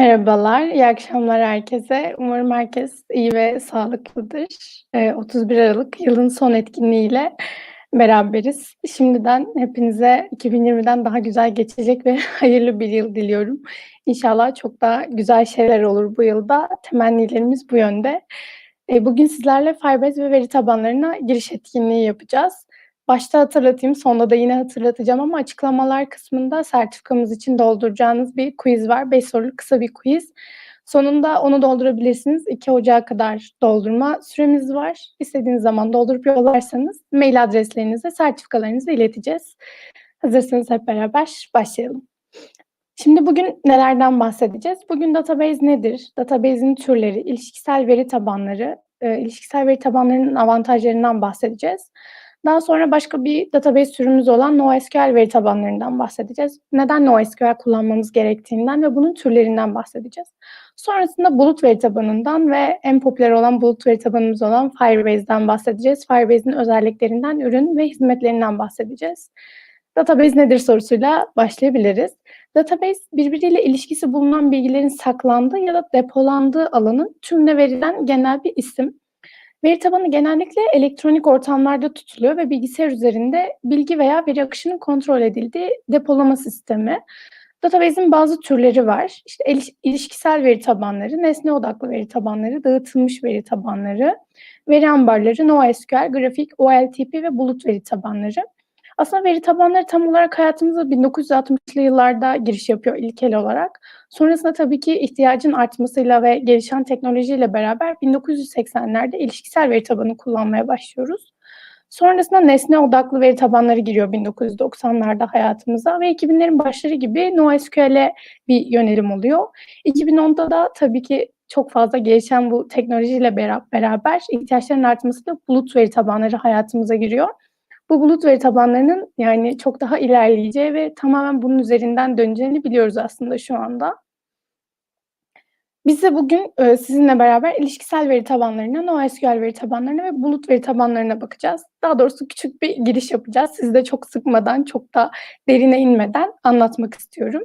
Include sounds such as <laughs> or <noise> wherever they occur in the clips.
Merhabalar, iyi akşamlar herkese. Umarım herkes iyi ve sağlıklıdır. Eee, 31 Aralık yılın son etkinliğiyle beraberiz. Şimdiden hepinize 2020'den daha güzel geçecek ve <laughs> hayırlı bir yıl diliyorum. İnşallah çok daha güzel şeyler olur bu yılda. Temennilerimiz bu yönde. Eee, bugün sizlerle Firebase ve veri tabanlarına giriş etkinliği yapacağız. Başta hatırlatayım, sonda da yine hatırlatacağım ama açıklamalar kısmında sertifikamız için dolduracağınız bir quiz var. 5 soruluk kısa bir quiz. Sonunda onu doldurabilirsiniz. 2 Ocağı kadar doldurma süremiz var. İstediğiniz zaman doldurup yollarsanız mail adreslerinize sertifikalarınızı ileteceğiz. Hazırsanız hep beraber başlayalım. Şimdi bugün nelerden bahsedeceğiz? Bugün database nedir? Database'in türleri, ilişkisel veri tabanları, e, ilişkisel veri tabanlarının avantajlarından bahsedeceğiz. Daha sonra başka bir database türümüz olan NoSQL veri tabanlarından bahsedeceğiz. Neden NoSQL kullanmamız gerektiğinden ve bunun türlerinden bahsedeceğiz. Sonrasında bulut veri tabanından ve en popüler olan bulut veri tabanımız olan Firebase'den bahsedeceğiz. Firebase'in özelliklerinden, ürün ve hizmetlerinden bahsedeceğiz. Database nedir sorusuyla başlayabiliriz. Database birbiriyle ilişkisi bulunan bilgilerin saklandığı ya da depolandığı alanın tümüne verilen genel bir isim. Veri tabanı genellikle elektronik ortamlarda tutuluyor ve bilgisayar üzerinde bilgi veya veri akışının kontrol edildiği depolama sistemi. Database'in bazı türleri var. İşte ilişkisel veri tabanları, nesne odaklı veri tabanları, dağıtılmış veri tabanları, veri ambarları, NoSQL, grafik, OLTP ve bulut veri tabanları. Aslında veri tabanları tam olarak hayatımıza 1960'lı yıllarda giriş yapıyor ilkel olarak. Sonrasında tabii ki ihtiyacın artmasıyla ve gelişen teknolojiyle beraber 1980'lerde ilişkisel veri tabanı kullanmaya başlıyoruz. Sonrasında nesne odaklı veri tabanları giriyor 1990'larda hayatımıza ve 2000'lerin başları gibi NoSQL'e bir yönelim oluyor. 2010'da da tabii ki çok fazla gelişen bu teknolojiyle beraber ihtiyaçların artmasıyla bulut veri tabanları hayatımıza giriyor. Bu bulut veri tabanlarının yani çok daha ilerleyeceği ve tamamen bunun üzerinden döneceğini biliyoruz aslında şu anda. Biz de bugün e, sizinle beraber ilişkisel veri tabanlarına, NoSQL veri tabanlarına ve bulut veri tabanlarına bakacağız. Daha doğrusu küçük bir giriş yapacağız. Sizi de çok sıkmadan, çok da derine inmeden anlatmak istiyorum.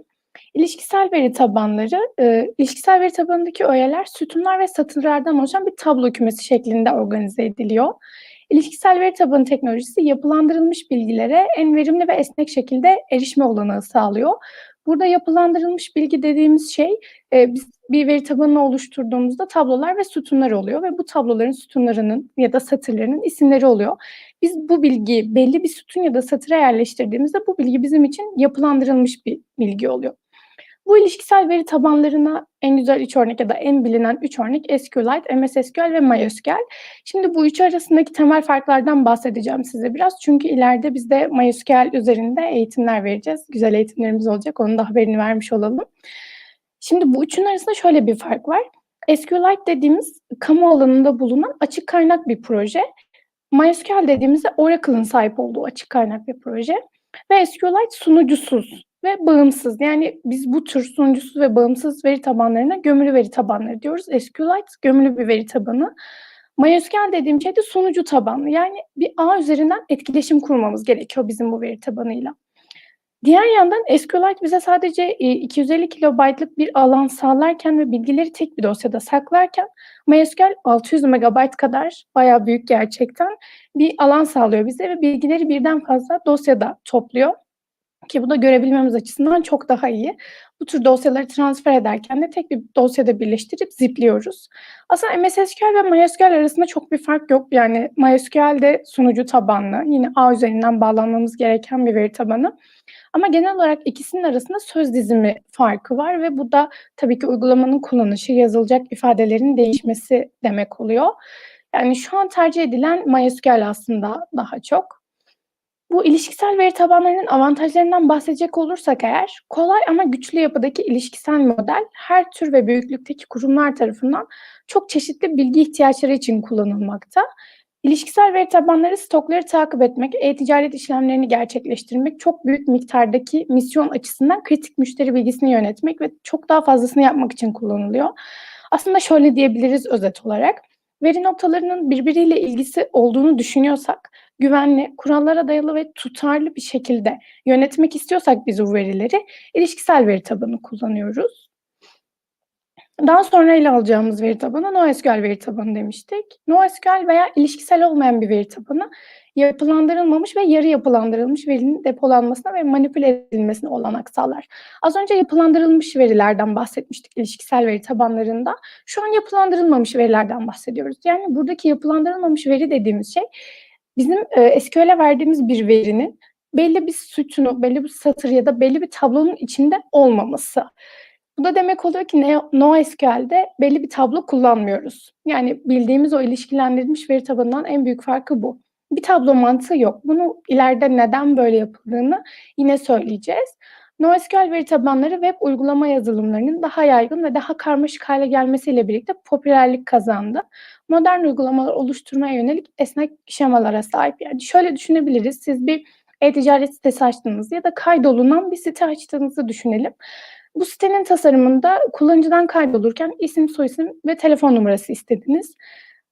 İlişkisel veri tabanları, e, ilişkisel veri tabanındaki öğeler sütunlar ve satırlardan oluşan bir tablo kümesi şeklinde organize ediliyor. İlişkisel veri tabanı teknolojisi yapılandırılmış bilgilere en verimli ve esnek şekilde erişme olanağı sağlıyor. Burada yapılandırılmış bilgi dediğimiz şey e, biz bir veri tabanını oluşturduğumuzda tablolar ve sütunlar oluyor ve bu tabloların sütunlarının ya da satırlarının isimleri oluyor. Biz bu bilgiyi belli bir sütun ya da satıra yerleştirdiğimizde bu bilgi bizim için yapılandırılmış bir bilgi oluyor. Bu ilişkisel veri tabanlarına en güzel üç örnek ya da en bilinen üç örnek SQLite, MS SQL ve MySQL. Şimdi bu üç arasındaki temel farklardan bahsedeceğim size biraz. Çünkü ileride biz de MySQL üzerinde eğitimler vereceğiz. Güzel eğitimlerimiz olacak. Onun da haberini vermiş olalım. Şimdi bu üçün arasında şöyle bir fark var. SQLite dediğimiz kamu alanında bulunan açık kaynak bir proje. MySQL dediğimizde Oracle'ın sahip olduğu açık kaynak bir proje. Ve SQLite sunucusuz ve bağımsız. Yani biz bu tür sunucusuz ve bağımsız veri tabanlarına gömülü veri tabanları diyoruz. SQLite gömülü bir veri tabanı. MySQL dediğim şey de sunucu tabanlı. Yani bir ağ üzerinden etkileşim kurmamız gerekiyor bizim bu veri tabanıyla. Diğer yandan SQLite bize sadece 250 e, kilobaytlık bir alan sağlarken ve bilgileri tek bir dosyada saklarken MySQL 600 MB kadar bayağı büyük gerçekten bir alan sağlıyor bize ve bilgileri birden fazla dosyada topluyor. Ki bu da görebilmemiz açısından çok daha iyi. Bu tür dosyaları transfer ederken de tek bir dosyada birleştirip zipliyoruz. Aslında MS SQL ve MySQL arasında çok bir fark yok. Yani MySQL de sunucu tabanlı. Yine ağ üzerinden bağlanmamız gereken bir veri tabanı. Ama genel olarak ikisinin arasında söz dizimi farkı var ve bu da tabii ki uygulamanın kullanışı, yazılacak ifadelerin değişmesi demek oluyor. Yani şu an tercih edilen MySQL aslında daha çok. Bu ilişkisel veri tabanlarının avantajlarından bahsedecek olursak eğer, kolay ama güçlü yapıdaki ilişkisel model her tür ve büyüklükteki kurumlar tarafından çok çeşitli bilgi ihtiyaçları için kullanılmakta. İlişkisel veri tabanları stokları takip etmek, e-ticaret işlemlerini gerçekleştirmek, çok büyük miktardaki misyon açısından kritik müşteri bilgisini yönetmek ve çok daha fazlasını yapmak için kullanılıyor. Aslında şöyle diyebiliriz özet olarak. Veri noktalarının birbiriyle ilgisi olduğunu düşünüyorsak, güvenli, kurallara dayalı ve tutarlı bir şekilde yönetmek istiyorsak biz bu verileri ilişkisel veri tabanı kullanıyoruz. Daha sonra ele alacağımız veri tabanı NoSQL veri tabanı demiştik. NoSQL veya ilişkisel olmayan bir veri tabanı yapılandırılmamış ve yarı yapılandırılmış verinin depolanmasına ve manipüle edilmesine olanak sağlar. Az önce yapılandırılmış verilerden bahsetmiştik ilişkisel veri tabanlarında. Şu an yapılandırılmamış verilerden bahsediyoruz. Yani buradaki yapılandırılmamış veri dediğimiz şey bizim e, SQL'e verdiğimiz bir verinin belli bir sütunu, belli bir satır ya da belli bir tablonun içinde olmaması. Bu da demek oluyor ki NoSQL'de belli bir tablo kullanmıyoruz. Yani bildiğimiz o ilişkilendirilmiş veri tabanından en büyük farkı bu. Bir tablo mantığı yok. Bunu ileride neden böyle yapıldığını yine söyleyeceğiz. NoSQL veri tabanları web uygulama yazılımlarının daha yaygın ve daha karmaşık hale gelmesiyle birlikte popülerlik kazandı. Modern uygulamalar oluşturmaya yönelik esnek şemalara sahip. Yani şöyle düşünebiliriz. Siz bir e-ticaret sitesi açtığınız ya da kaydolunan bir site açtığınızı düşünelim. Bu sitenin tasarımında kullanıcıdan kaydolurken isim, soyisim ve telefon numarası istediniz.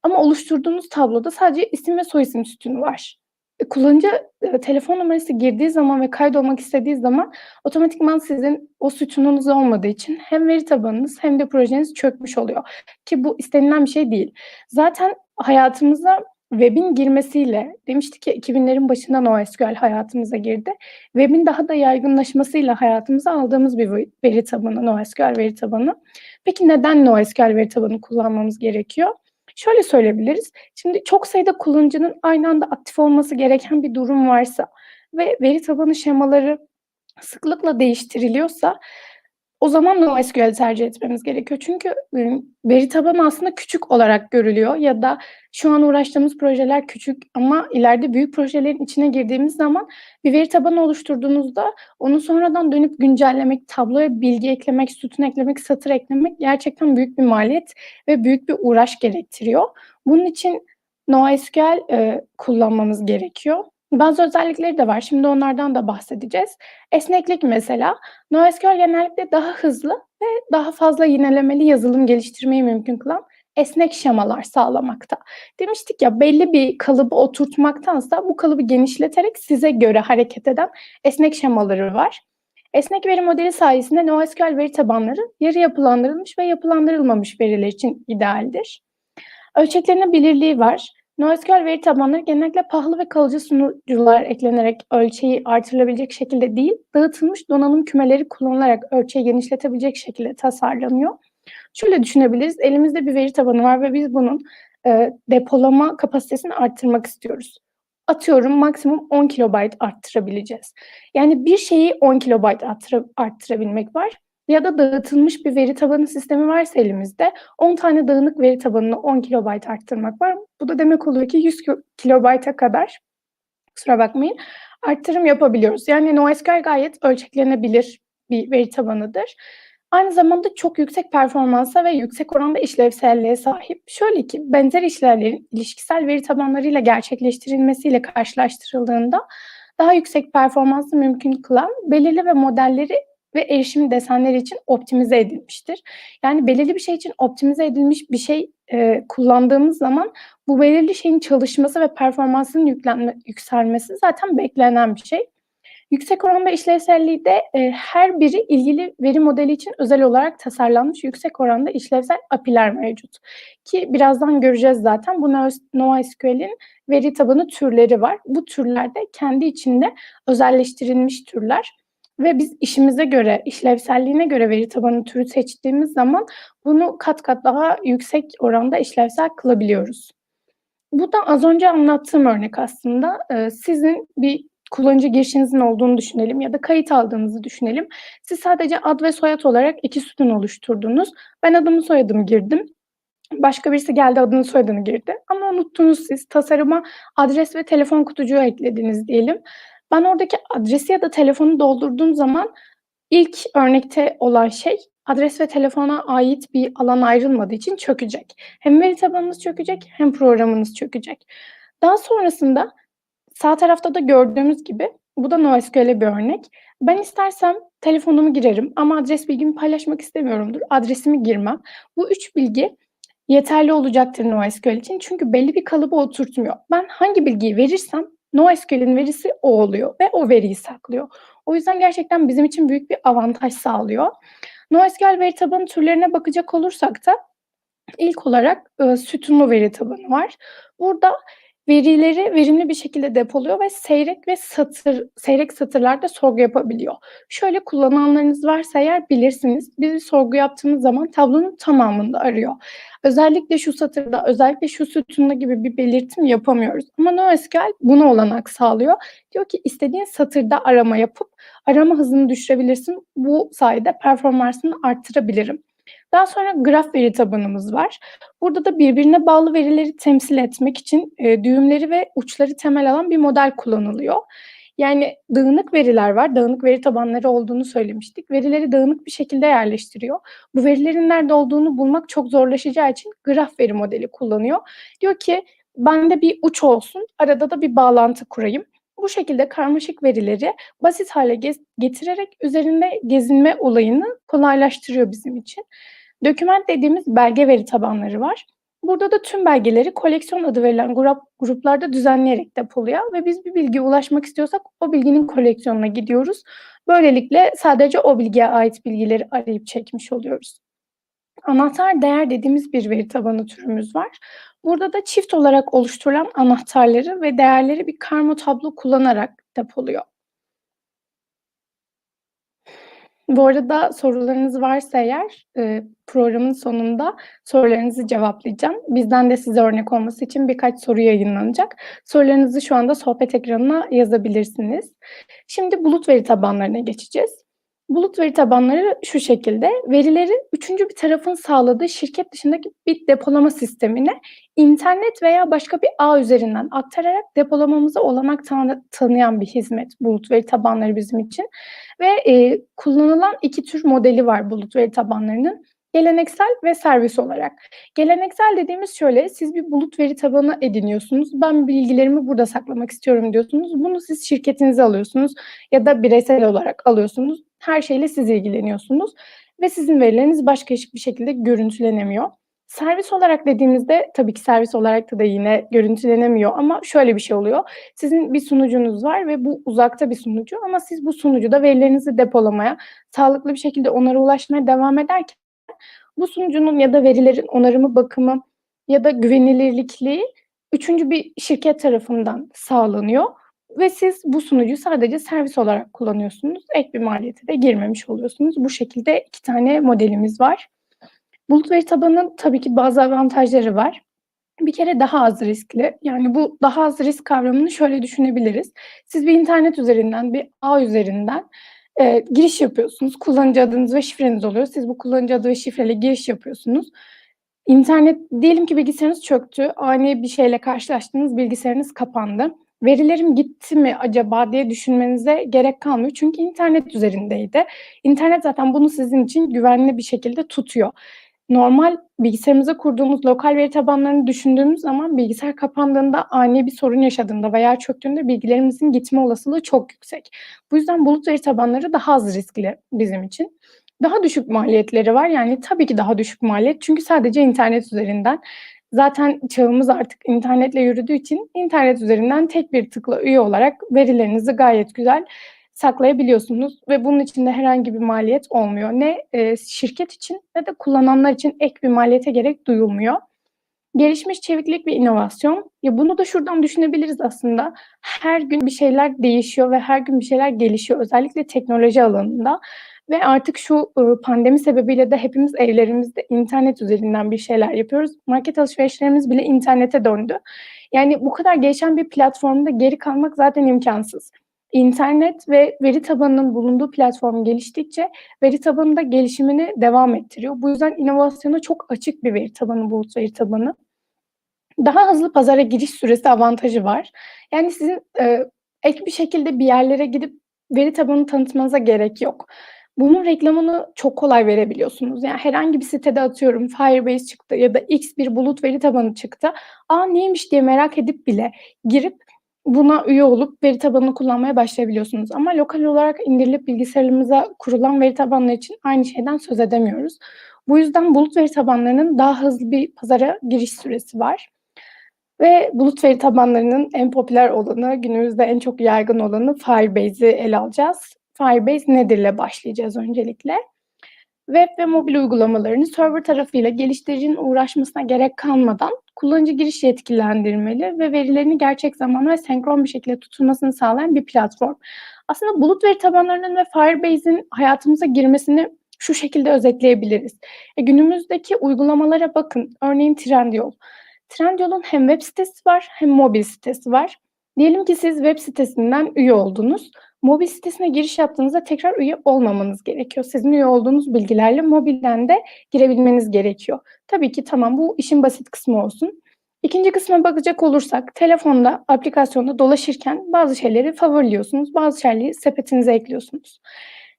Ama oluşturduğunuz tabloda sadece isim ve soyisim sütunu var. E, kullanıcı e, telefon numarası girdiği zaman ve kaydolmak istediği zaman otomatikman sizin o sütununuz olmadığı için hem veri tabanınız hem de projeniz çökmüş oluyor. Ki bu istenilen bir şey değil. Zaten hayatımıza web'in girmesiyle demiştik ki 2000'lerin başında NoSQL hayatımıza girdi. Web'in daha da yaygınlaşmasıyla hayatımıza aldığımız bir veri tabanı NoSQL veri tabanı. Peki neden NoSQL veri tabanı kullanmamız gerekiyor? Şöyle söyleyebiliriz. Şimdi çok sayıda kullanıcının aynı anda aktif olması gereken bir durum varsa ve veri tabanı şemaları sıklıkla değiştiriliyorsa o zaman NoSQL tercih etmemiz gerekiyor. Çünkü veri tabanı aslında küçük olarak görülüyor ya da şu an uğraştığımız projeler küçük ama ileride büyük projelerin içine girdiğimiz zaman bir veri tabanı oluşturduğunuzda onu sonradan dönüp güncellemek, tabloya bilgi eklemek, sütun eklemek, satır eklemek gerçekten büyük bir maliyet ve büyük bir uğraş gerektiriyor. Bunun için NoSQL e, kullanmamız gerekiyor. Bazı özellikleri de var. Şimdi onlardan da bahsedeceğiz. Esneklik mesela. NoSQL genellikle daha hızlı ve daha fazla yinelemeli yazılım geliştirmeyi mümkün kılan esnek şemalar sağlamakta. Demiştik ya belli bir kalıbı oturtmaktansa bu kalıbı genişleterek size göre hareket eden esnek şemaları var. Esnek veri modeli sayesinde NoSQL veri tabanları yarı yapılandırılmış ve yapılandırılmamış veriler için idealdir. Ölçeklerinin belirliği var. NoSQL veri tabanları genellikle pahalı ve kalıcı sunucular eklenerek ölçeği artırılabilecek şekilde değil, dağıtılmış donanım kümeleri kullanılarak ölçeği genişletebilecek şekilde tasarlanıyor. Şöyle düşünebiliriz, elimizde bir veri tabanı var ve biz bunun e, depolama kapasitesini arttırmak istiyoruz. Atıyorum maksimum 10 kilobayt arttırabileceğiz. Yani bir şeyi 10 kilobayt arttırabilmek var ya da dağıtılmış bir veri tabanı sistemi varsa elimizde 10 tane dağınık veri tabanını 10 kilobayt arttırmak var. Bu da demek oluyor ki 100 kilobayta kadar kusura bakmayın arttırım yapabiliyoruz. Yani NoSQL gayet ölçeklenebilir bir veri tabanıdır. Aynı zamanda çok yüksek performansa ve yüksek oranda işlevselliğe sahip. Şöyle ki benzer işlemlerin ilişkisel veri tabanlarıyla gerçekleştirilmesiyle karşılaştırıldığında daha yüksek performansı mümkün kılan belirli ve modelleri ve erişim desenleri için optimize edilmiştir. Yani belirli bir şey için optimize edilmiş bir şey e, kullandığımız zaman bu belirli şeyin çalışması ve performansının yüklenme, yükselmesi zaten beklenen bir şey. Yüksek oranda işlevselliği de e, her biri ilgili veri modeli için özel olarak tasarlanmış yüksek oranda işlevsel API'ler mevcut. Ki birazdan göreceğiz zaten bu NoSQL'in veri tabanı türleri var. Bu türlerde kendi içinde özelleştirilmiş türler ve biz işimize göre, işlevselliğine göre veri tabanı türü seçtiğimiz zaman bunu kat kat daha yüksek oranda işlevsel kılabiliyoruz. Bu da az önce anlattığım örnek aslında. Ee, sizin bir kullanıcı girişinizin olduğunu düşünelim ya da kayıt aldığınızı düşünelim. Siz sadece ad ve soyad olarak iki sütun oluşturdunuz. Ben adımı soyadımı girdim. Başka birisi geldi adını soyadını girdi. Ama unuttunuz siz tasarıma adres ve telefon kutucuğu eklediniz diyelim. Ben oradaki adresi ya da telefonu doldurduğum zaman ilk örnekte olan şey adres ve telefona ait bir alan ayrılmadığı için çökecek. Hem veri tabanınız çökecek hem programınız çökecek. Daha sonrasında sağ tarafta da gördüğümüz gibi bu da NoSQL'e bir örnek. Ben istersem telefonumu girerim ama adres bilgimi paylaşmak istemiyorumdur. Adresimi girmem. Bu üç bilgi yeterli olacaktır NoSQL için. Çünkü belli bir kalıba oturtmuyor. Ben hangi bilgiyi verirsem NoSQL'in verisi o oluyor ve o veriyi saklıyor. O yüzden gerçekten bizim için büyük bir avantaj sağlıyor. NoSQL veri tabanı türlerine bakacak olursak da ilk olarak, ııı, sütunlu veri tabanı var. Burada verileri verimli bir şekilde depoluyor ve seyrek ve satır seyrek satırlarda sorgu yapabiliyor. Şöyle kullananlarınız varsa eğer bilirsiniz. Biz bir sorgu yaptığımız zaman tablonun tamamını da arıyor. Özellikle şu satırda, özellikle şu sütunda gibi bir belirtim yapamıyoruz ama NoSQL buna olanak sağlıyor. Diyor ki istediğin satırda arama yapıp arama hızını düşürebilirsin. Bu sayede performansını arttırabilirim. Daha sonra graf veri tabanımız var. Burada da birbirine bağlı verileri temsil etmek için, eee, düğümleri ve uçları temel alan bir model kullanılıyor. Yani dağınık veriler var. Dağınık veri tabanları olduğunu söylemiştik. Verileri dağınık bir şekilde yerleştiriyor. Bu verilerin nerede olduğunu bulmak çok zorlaşacağı için graf veri modeli kullanıyor. Diyor ki bende bir uç olsun, arada da bir bağlantı kurayım. Bu şekilde karmaşık verileri basit gez getirerek üzerinde gezinme olayını kolaylaştırıyor bizim için. Doküment dediğimiz belge veri tabanları var. Burada da tüm belgeleri koleksiyon adı verilen grap gruplarda düzenleyerek depoluyor ve biz bir bilgiye ulaşmak istiyorsak o bilginin koleksiyonuna gidiyoruz. Böylelikle sadece o bilgiye ait bilgileri arayıp çekmiş oluyoruz. Anahtar değer dediğimiz bir veri tabanı türümüz var. Burada da çift olarak oluşturulan anahtarları ve değerleri bir karma tablo kullanarak depoluyor. Bu arada sorularınız varsa eğer, eee, programın sonunda sorularınızı cevaplayacağım. Bizden de size örnek olması için birkaç soru yayınlanacak. Sorularınızı şu anda sohbet ekranına yazabilirsiniz. Şimdi bulut veri tabanlarına geçeceğiz. Bulut veri tabanları şu şekilde, verileri üçüncü bir tarafın sağladığı şirket dışındaki bir depolama sistemine internet veya başka bir ağ üzerinden aktararak depolamamıza olanak tanı tanıyan bir hizmet bulut veri tabanları bizim için ve, eee, kullanılan 2 tür modeli var bulut veri tabanlarının. Geleneksel ve servis olarak. Geleneksel dediğimiz şöyle, siz bir bulut veri tabanı ediniyorsunuz. Ben bilgilerimi burada saklamak istiyorum diyorsunuz. Bunu siz şirketinize alıyorsunuz ya da bireysel olarak alıyorsunuz. Her şeyle siz ilgileniyorsunuz ve sizin verileriniz başka hiçbir şekilde görüntülenemiyor. Servis olarak dediğimizde tabii ki servis olarak da yine görüntülenemiyor ama şöyle bir şey oluyor. Sizin bir sunucunuz var ve bu uzakta bir sunucu ama siz bu sunucuda verilerinizi depolamaya, sağlıklı bir şekilde onlara ulaşmaya devam ederken bu sunucunun ya da verilerin onarımı, bakımı ya da güvenilirlikliği üçüncü bir şirket tarafından sağlanıyor ve siz bu sunucuyu sadece servis olarak kullanıyorsunuz. Ek bir maliyete de girmemiş oluyorsunuz. Bu şekilde 2 tane modelimiz var. Bulut veri tabanının tabii ki bazı avantajları var. Bir kere daha az riskli. Yani bu daha az risk kavramını şöyle düşünebiliriz. Siz bir internet üzerinden, bir ağ üzerinden, eee, giriş yapıyorsunuz. Kullanıcı adınız ve şifreniz oluyor. Siz bu kullanıcı adı ve şifreyle giriş yapıyorsunuz. İnternet diyelim ki bilgisayarınız çöktü, ani bir şeyle karşılaştınız, bilgisayarınız kapandı. "Verilerim gitti mi acaba?" diye düşünmenize gerek kalmıyor çünkü internet üzerindeydi. İnternet zaten bunu sizin için güvenli bir şekilde tutuyor. Normal bilgisayarımıza kurduğumuz lokal veri tabanlarını düşündüğümüz zaman bilgisayar kapandığında, ani bir sorun yaşadığında veya çöktüğünde bilgilerimizin gitme olasılığı çok yüksek. Bu yüzden bulut veri tabanları daha az riskli bizim için. Daha düşük maliyetleri var. Yani tabii ki daha düşük maliyet çünkü sadece internet üzerinden. Zaten çağımız artık internetle yürüdüğü için internet üzerinden tek bir tıkla üye olarak verilerinizi gayet güzel saklayabiliyorsunuz ve bunun için de herhangi bir maliyet olmuyor. Ne, eee, şirket için ne de kullananlar için ek bir maliyete gerek duyulmuyor. Gelişmiş çeviklik ve inovasyon. Ya, bunu da şuradan düşünebiliriz aslında. Her gün bir şeyler değişiyor ve her gün bir şeyler gelişiyor. Özellikle teknoloji alanında ve artık şu, ııı, pandemi sebebiyle de hepimiz evlerimizde internet üzerinden bir şeyler yapıyoruz. Market alışverişlerimiz bile internete döndü. Yani bu kadar gelişen bir platformda geri kalmak zaten imkânsız. İnternet ve veri tabanının bulunduğu platform geliştikçe veri tabanı da gelişimini devam ettiriyor. Bu yüzden inovasyona çok açık bir veri tabanı, bulut veri tabanı. Daha hızlı pazara giriş süresi avantajı var. Yani sizin, eee, ek bir şekilde bir yerlere gidip veri tabanını tanıtmanıza gerek yok. Bunun reklamını çok kolay verebiliyorsunuz. Yani herhangi bir sitede atıyorum Firebase çıktı ya da X bir bulut veri tabanı çıktı. "A, neymiş?" diye merak edip bile girip buna üye olup veri tabanını kullanmaya başlayabiliyorsunuz ama lokal olarak indirilip bilgisayarımıza kurulan veri tabanları için aynı şeyden söz edemiyoruz. Bu yüzden bulut veri tabanlarının daha hızlı bir pazara giriş süresi var ve bulut veri tabanlarının en popüler olanı, günümüzde en çok yaygın olanı Firebase'i ele alacağız. Firebase nedir'le başlayacağız öncelikle. Web ve mobil uygulamalarını server tarafıyla geliştiricinin uğraşmasına gerek kalmadan kullanıcı giriş yetkilendirmeli ve verilerini gerçek zamanlı ve senkron bir şekilde tutulmasını sağlayan bir platform. Aslında bulut veri tabanlarının ve Firebase'in hayatımıza girmesini şu şekilde özetleyebiliriz. E, günümüzdeki uygulamalara bakın. Örneğin Trendyol. Trendyol'un hem web sitesi var hem mobil sitesi var. Diyelim ki siz web sitesinden üye oldunuz. Mobil sitesine giriş yaptığınızda tekrar üye olmamanız gerekiyor. Sizin üye olduğunuz bilgilerle mobilden de girebilmeniz gerekiyor. Tabii ki tamam bu işin basit kısmı olsun. İkinci kısma bakacak olursak telefonda, aplikasyonda dolaşırken bazı şeyleri favoriliyorsunuz, bazı şeyleri sepetinize ekliyorsunuz.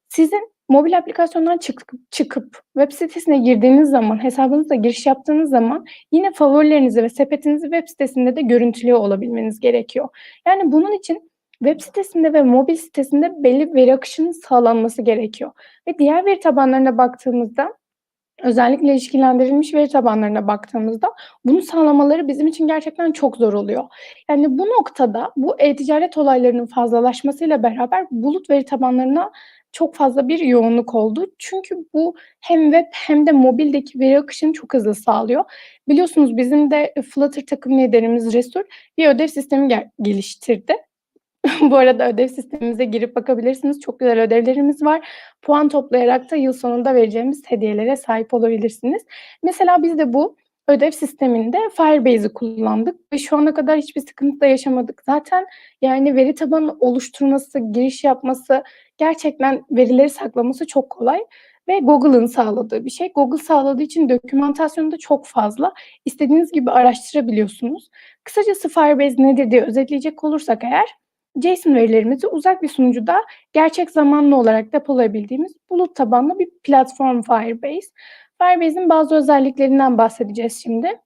Sizin mobil aplikasyondan çıkıp, çıkıp web sitesine girdiğiniz zaman, hesabınızla giriş yaptığınız zaman yine favorilerinizi ve sepetinizi web sitesinde de görüntülüyor olabilmeniz gerekiyor. Yani bunun için web sitesinde ve mobil sitesinde belli veri akışının sağlanması gerekiyor. Ve diğer veri tabanlarına baktığımızda özellikle ilişkilendirilmiş veri tabanlarına baktığımızda bunu sağlamaları bizim için gerçekten çok zor oluyor. Yani bu noktada bu e-ticaret olaylarının fazlalaşmasıyla beraber bulut veri tabanlarına çok fazla bir yoğunluk oldu. Çünkü bu hem web hem de mobildeki veri akışını çok hızlı sağlıyor. Biliyorsunuz bizim de Flutter takım liderimiz Resur bir ödev sistemi geliştirdi. <laughs> Bu arada ödev sistemimize girip bakabilirsiniz. Çok güzel ödevlerimiz var. Puan toplayarak da yıl sonunda vereceğimiz hediyelere sahip olabilirsiniz. Mesela biz de bu ödev sisteminde Firebase'i kullandık ve şu ana kadar hiçbir sıkıntı da yaşamadık. Zaten yani veri tabanı oluşturması, giriş yapması, gerçekten verileri saklaması çok kolay ve Google'ın sağladığı bir şey. Google sağladığı için dokümantasyonu da çok fazla. İstediğiniz gibi araştırabiliyorsunuz. Kısacası Firebase nedir diye özetleyecek olursak eğer, JSON verilerimizi uzak bir sunucuda gerçek zamanlı olarak depolayabildiğimiz bulut tabanlı bir platform Firebase. Firebase'in bazı özelliklerinden bahsedeceğiz şimdi.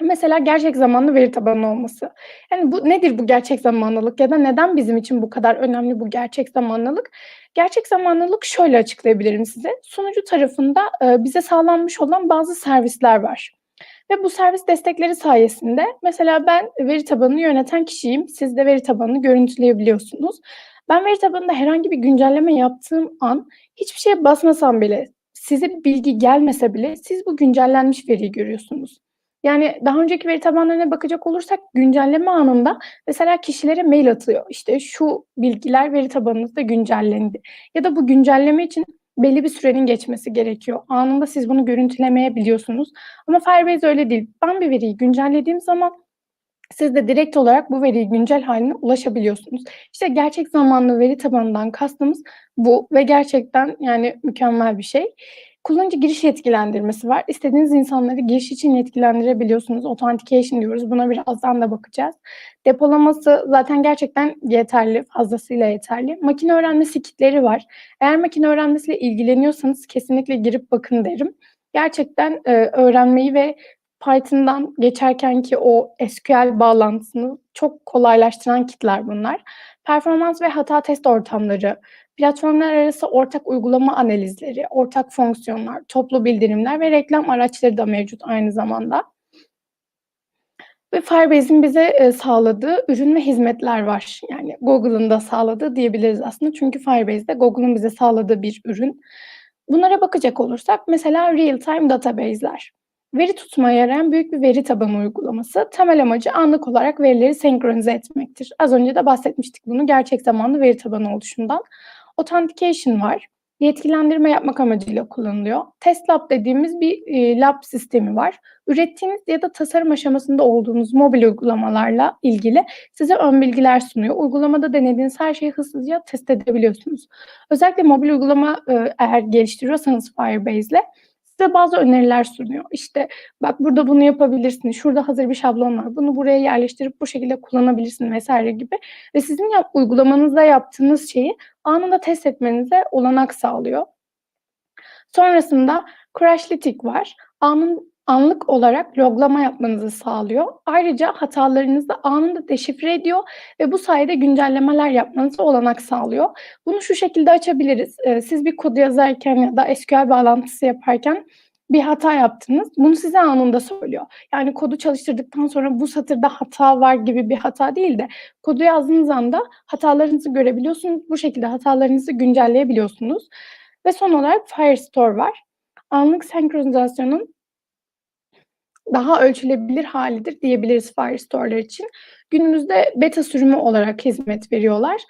Mesela gerçek zamanlı veri tabanı olması. Yani bu nedir bu gerçek zamanlılık ya da neden bizim için bu kadar önemli bu gerçek zamanlılık? Gerçek zamanlılık şöyle açıklayabilirim size. Sunucu tarafında bize sağlanmış olan bazı servisler var. Ve bu servis destekleri sayesinde mesela ben veri tabanını yöneten kişiyim. Siz de veri tabanını görüntüleyebiliyorsunuz. Ben veri tabanında herhangi bir güncelleme yaptığım an hiçbir şeye basmasam bile, size bilgi gelmese bile siz bu güncellenmiş veriyi görüyorsunuz. Yani daha önceki veri tabanlarına bakacak olursak güncelleme anında mesela kişilere mail atıyor. İşte şu bilgiler veri tabanınızda güncellendi. Ya da bu güncelleme için belli bir sürenin geçmesi gerekiyor. Anında siz bunu görüntülemeyebiliyorsunuz. Ama Firebase öyle değil. Ben bir veriyi güncellediğim zaman siz de direkt olarak bu veriyi güncel haline ulaşabiliyorsunuz. İşte gerçek zamanlı veri tabanından kastımız bu ve gerçekten yani mükemmel bir şey. Kullanıcı giriş yetkilendirmesi var. İstediğiniz insanları giriş için yetkilendirebiliyorsunuz. Authentication diyoruz. Buna birazdan da bakacağız. Depolaması zaten gerçekten yeterli, fazlasıyla yeterli. Makine öğrenmesi kitleri var. Eğer makine öğrenmesiyle ilgileniyorsanız kesinlikle girip bakın derim. Gerçekten e, öğrenmeyi ve Python'dan geçerken ki o SQL bağlantısını çok kolaylaştıran kitler bunlar. Performans ve hata test ortamları, platformlar arası ortak uygulama analizleri, ortak fonksiyonlar, toplu bildirimler ve reklam araçları da mevcut aynı zamanda. Ve Firebase'in bize e, sağladığı ürün ve hizmetler var. Yani Google'ın da sağladığı diyebiliriz aslında. Çünkü Firebase de Google'ın bize sağladığı bir ürün. Bunlara bakacak olursak mesela real-time database'ler. Veri tutmaya yarayan büyük bir veri tabanı uygulaması. Temel amacı anlık olarak verileri senkronize etmektir. Az önce de bahsetmiştik bunu gerçek zamanlı veri tabanı oluşundan. Authentication var. Yetkilendirme yapmak amacıyla kullanılıyor. Test Lab dediğimiz bir e, lab sistemi var. Ürettiğiniz ya da tasarım aşamasında olduğunuz mobil uygulamalarla ilgili size ön bilgiler sunuyor. Uygulamada denediğiniz her şeyi hızlıca test edebiliyorsunuz. Özellikle mobil uygulama e, eğer geliştiriyorsanız Firebase ile size bazı öneriler sunuyor. İşte bak burada bunu yapabilirsin, şurada hazır bir şablon var, bunu buraya yerleştirip bu şekilde kullanabilirsin vesaire gibi. Ve sizin yap, uygulamanızda yaptığınız şeyi anında test etmenize olanak sağlıyor. Sonrasında Crashlytic var. Anın, anlık olarak loglama yapmanızı sağlıyor. Ayrıca hatalarınızı anında deşifre ediyor ve bu sayede güncellemeler yapmanızı olanak sağlıyor. Bunu şu şekilde açabiliriz. Ee, siz bir kod yazarken ya da SQL bağlantısı yaparken bir hata yaptınız. Bunu size anında söylüyor. Yani kodu çalıştırdıktan sonra bu satırda hata var gibi bir hata değil de kodu yazdığınız anda hatalarınızı görebiliyorsunuz. Bu şekilde hatalarınızı güncelleyebiliyorsunuz. Ve son olarak Firestore var. anlık senkronizasyonun daha ölçülebilir hâlidir diyebiliriz Firestore'lar için. Günümüzde beta sürümü olarak hizmet veriyorlar.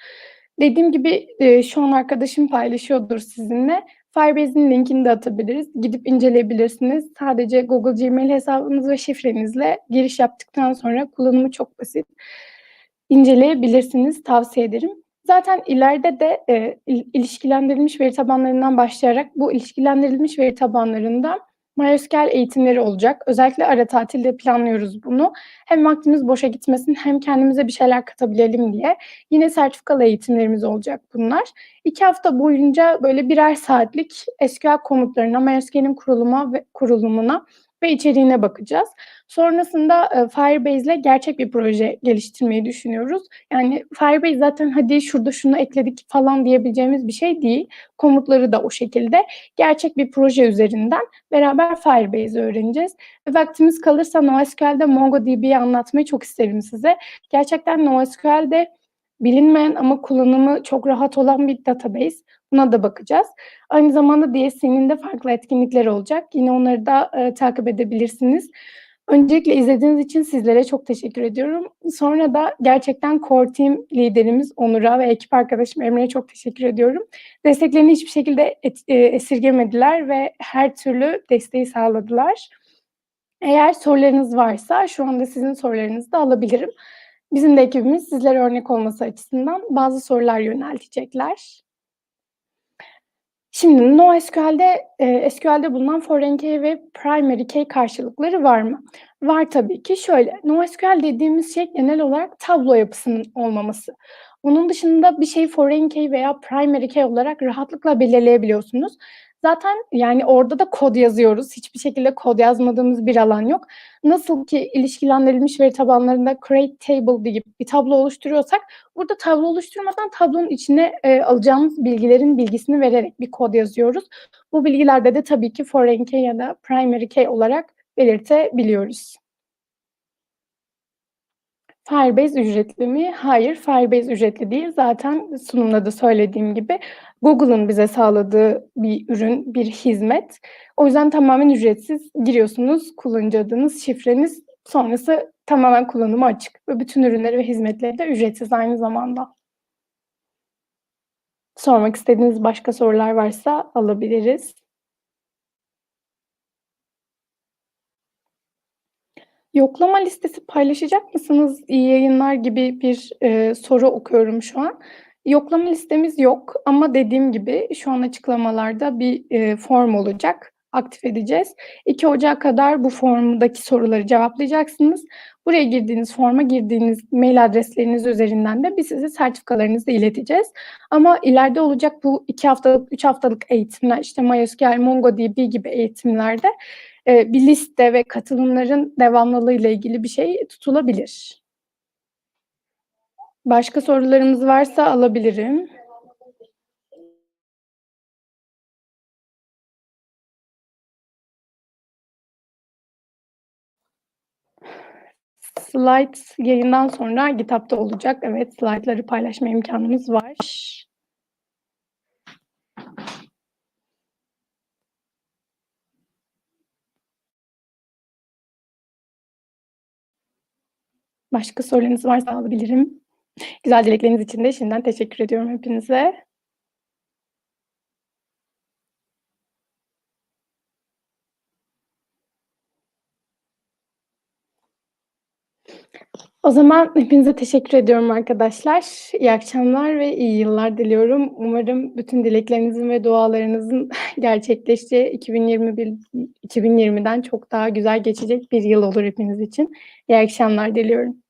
Dediğim gibi, eee, şu an arkadaşım paylaşıyordur sizinle. Firebase'in linkini de atabiliriz. Gidip inceleyebilirsiniz. Sadece Google Gmail hesabınız ve şifrenizle giriş yaptıktan sonra kullanımı çok basit. İnceleyebilirsiniz, tavsiye ederim. Zaten ileride de, il ilişkilendirilmiş veri tabanlarından başlayarak bu ilişkilendirilmiş veri tabanlarında MySQL eğitimleri olacak. Özellikle ara tatilde planlıyoruz bunu. Hem vaktimiz boşa gitmesin hem kendimize bir şeyler katabilelim diye. Yine sertifikalı eğitimlerimiz olacak bunlar. 2 hafta boyunca böyle birer saatlik SQL komutlarına, MySQL'in kuruluma ve kurulumuna ve içeriğine bakacağız. Sonrasında, eee, Firebase'le gerçek bir proje geliştirmeyi düşünüyoruz. Yani Firebase zaten hadi şurada şunu ekledik falan diyebileceğimiz bir şey değil. Komutları da o şekilde. Gerçek bir proje üzerinden beraber Firebase'i öğreneceğiz ve vaktimiz kalırsa NoSQL'de MongoDB'yi anlatmayı çok isterim size. Gerçekten NoSQL'de bilinmeyen ama kullanımı çok rahat olan bir database. Buna da bakacağız. Aynı zamanda DSC'nin de farklı etkinlikleri olacak. Yine onları da, eee, takip edebilirsiniz. Öncelikle izlediğiniz için sizlere çok teşekkür ediyorum. Sonra da gerçekten Core Team liderimiz Onur'a ve ekip arkadaşım Emre'ye çok teşekkür ediyorum. Desteklerini hiçbir şekilde et eee, esirgemediler ve her türlü desteği sağladılar. Eğer sorularınız varsa şu anda sizin sorularınızı da alabilirim. Bizim de ekibimiz sizlere örnek olması açısından bazı sorular yöneltecekler. Şimdi NoSQL'de, eee, SQL'de bulunan foreign key ve primary key karşılıkları var mı? Var tabii ki. Şöyle, NoSQL dediğimiz şey genel olarak tablo yapısının olmaması. Onun dışında bir şeyi foreign key veya primary key olarak rahatlıkla belirleyebiliyorsunuz. Zaten, yani, orada da kod yazıyoruz. Hiçbir şekilde kod yazmadığımız bir alan yok. Nasıl ki ilişkilendirilmiş veri tabanlarında create table deyip bir tablo oluşturuyorsak burada tablo oluşturmadan tablonun içine, eee, alacağımız bilgilerin bilgisini vererek bir kod yazıyoruz. Bu bilgilerde de tabii ki foreign key ya da primary key olarak belirtebiliyoruz. Firebase ücretli mi? Hayır, Firebase ücretli değil. Zaten sunumda da söylediğim gibi Google'ın bize sağladığı bir ürün, bir hizmet. O yüzden tamamen ücretsiz. Giriyorsunuz, kullanıcı adınız, şifreniz, sonrası tamamen kullanıma açık ve bütün ürünleri ve hizmetleri de ücretsiz aynı zamanda. Sormak istediğiniz başka sorular varsa alabiliriz. Yoklama listesi paylaşacak mısınız, iyi yayınlar gibi bir, eee, soru okuyorum şu an. Yoklama listemiz yok ama dediğim gibi şu an açıklamalarda bir, eee, form olacak, aktif edeceğiz. 2 Ocak'a kadar bu formdaki soruları cevaplayacaksınız. Buraya girdiğiniz forma girdiğiniz mail adresleriniz üzerinden de biz size sertifikalarınızı ileteceğiz. Ama ileride olacak bu 2 haftalık, 3 haftalık eğitimler, işte MySQL, MongoDB gibi eğitimlerde, eee, bir liste ve katılımların devamlılığıyla ilgili bir şey tutulabilir. Başka sorularınız varsa alabilirim. Slayt yayından sonra GitHub'da olacak. Evet, slaytları paylaşma imkânımız var. Başka sorularınız varsa alabilirim. Güzel dilekleriniz için de şimdiden teşekkür ediyorum hepinize. O zaman hepinize teşekkür ediyorum arkadaşlar. İyi akşamlar ve iyi yıllar diliyorum. Umarım bütün dileklerinizin ve dualarınızın <laughs> gerçekleşeceği 2021 2020'den çok daha güzel geçecek bir yıl olur hepiniz için. İyi akşamlar diliyorum.